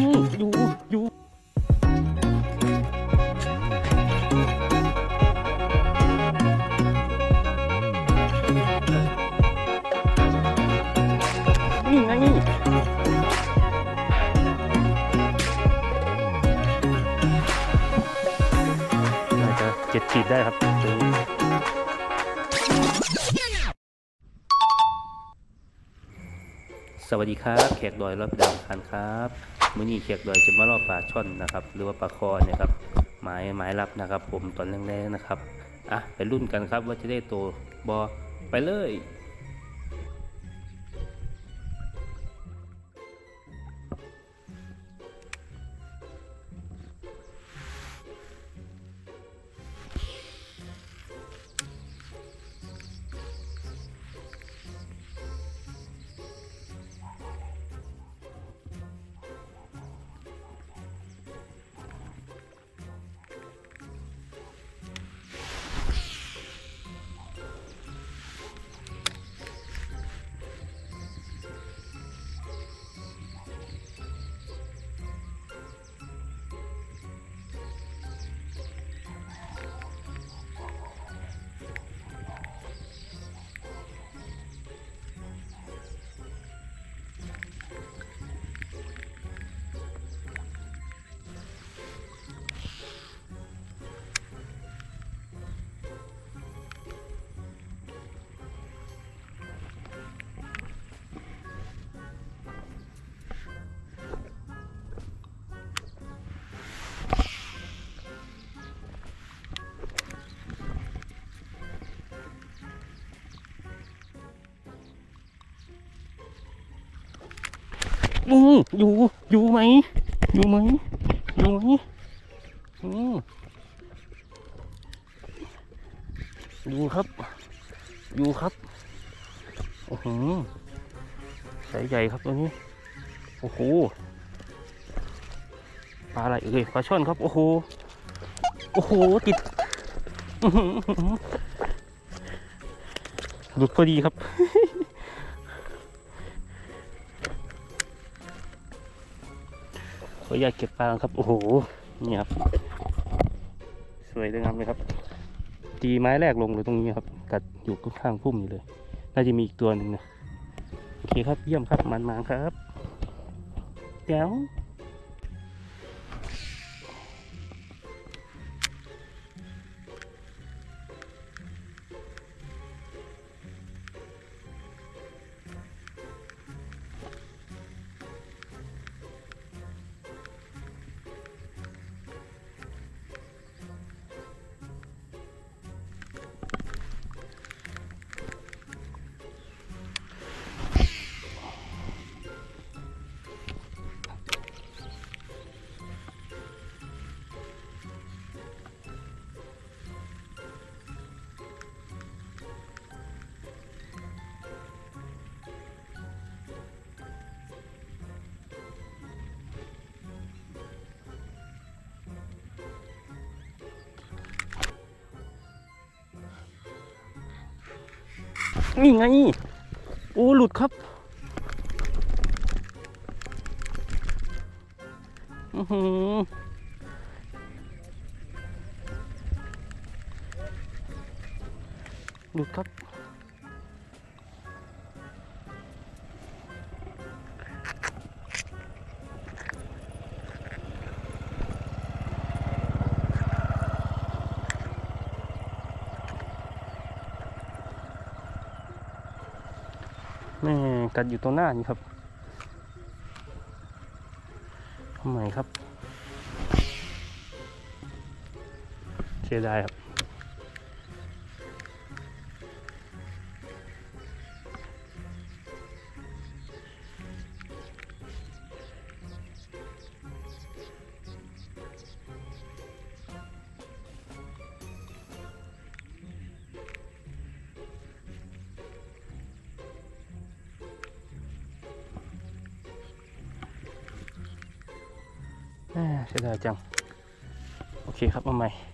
อยู่อยู่นี่ไงน่าจะเจ็ดขีดได้ครับตัวนี้สวัสดีครับ แขกดอยรอบดาวคันครับ มื่อนี้แขกดอยจะมาล่อปลาช่อนนะครับ หรือว่าปลาคอเนี่ยครับหมายหมายรับนะครับ ผมตอนแรกๆนะครับอะไปรุ่นกันครับว่าจะได้โตบอไปเลย อืมอยู่ อยู่ไหม อยู่ไหม อยู่ไหมอืมอยู่ครับ อยู่ครับ โอ้โหสายใหญ่ครับตัวนี้ โอ้โห ปลาอะไรเอ่ย ปลาช่อนครับ โอ้โห โอ้โห ติดหลุดพอดีครับ ออยากเก็บปลาครับ โอ้โห นี่ครับ สวยเลยงามเลยครับ ตีไม้แรกลงเลยตรงนี้ครับ กัดอยู่ข้างพุ่มอยู่เลย น่าจะมีอีกตัวหนึ่งนะ โอเคครับ เยี่ยมครับ มันมาครับแก้ว นี่ไง โอ้หลุดครับอือหือหลุดครับ แม่กัดอยู่ตรงหน้านี่ครับทำไมครับ เสียดายครับ เสียดายจัง โอเคครับมาใหม่